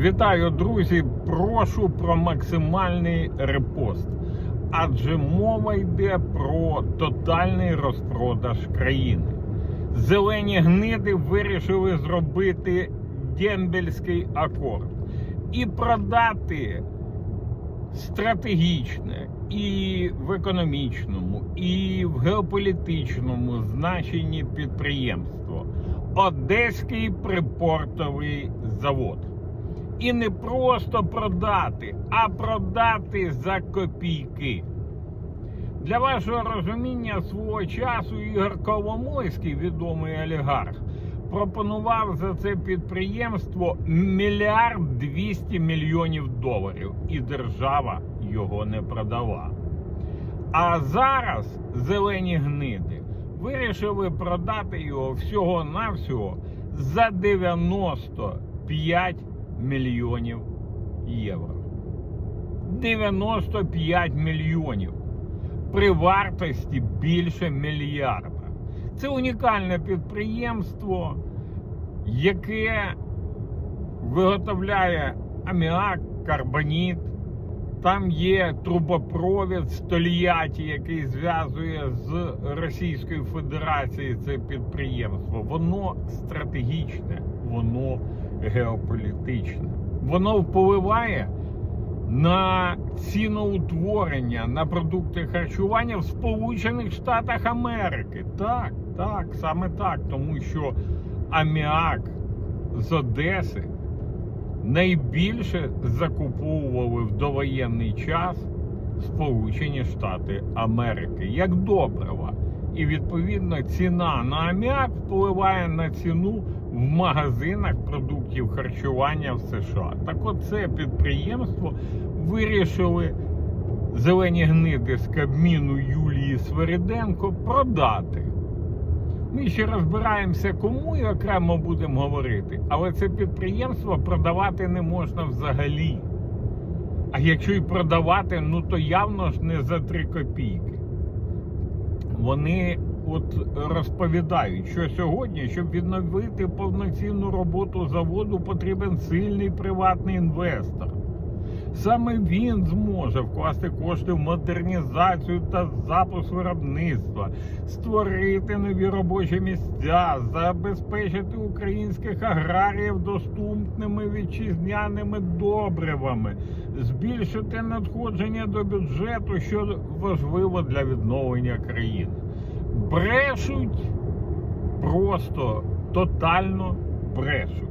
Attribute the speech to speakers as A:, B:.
A: Вітаю, друзі! Прошу про максимальний репост. Адже мова йде про тотальний розпродаж країни. Зелені гниди вирішили зробити дембельський акорд і продати стратегічне і в економічному, і в геополітичному значенні підприємство Одеський припортовий завод. І не просто продати, а продати за копійки. Для вашого розуміння свого часу Ігор Коломойський, відомий олігарх, пропонував за це підприємство мільярд 200 мільйонів доларів, і держава його не продала. А зараз зелені гниди вирішили продати його всього-навсього за 95 мільйонів євро. 95 мільйонів при вартості більше мільярда. Це унікальне підприємство, яке виготовляє аміак, карбоніт. Там є трубопровід з Тольятті, який зв'язує з Російською Федерацією це підприємство. Воно стратегічне, воно геополітичне. Воно впливає на ціноутворення на продукти харчування в Сполучених Штатах Америки. Так, так, саме так, тому що аміак з Одеси найбільше закуповували в довоєнний час Сполучені Штати Америки як добрива. І відповідно ціна на аміак впливає на ціну в магазинах продуктів харчування в США. Так от це підприємство вирішили зелені гниди з Кабміну Юлії Свириденко продати. Ми ще розбираємося, кому і окремо будемо говорити, але це підприємство продавати не можна взагалі. А якщо і продавати, ну то явно ж не за 3 копійки. Вони от розповідають, що сьогодні, щоб відновити повноцінну роботу заводу, потрібен сильний приватний інвестор. Саме він зможе вкласти кошти в модернізацію та запуск виробництва, створити нові робочі місця, забезпечити українських аграріїв доступними вітчизняними добривами, збільшити надходження до бюджету, що важливо для відновлення країни. Брешуть просто тотально брешуть.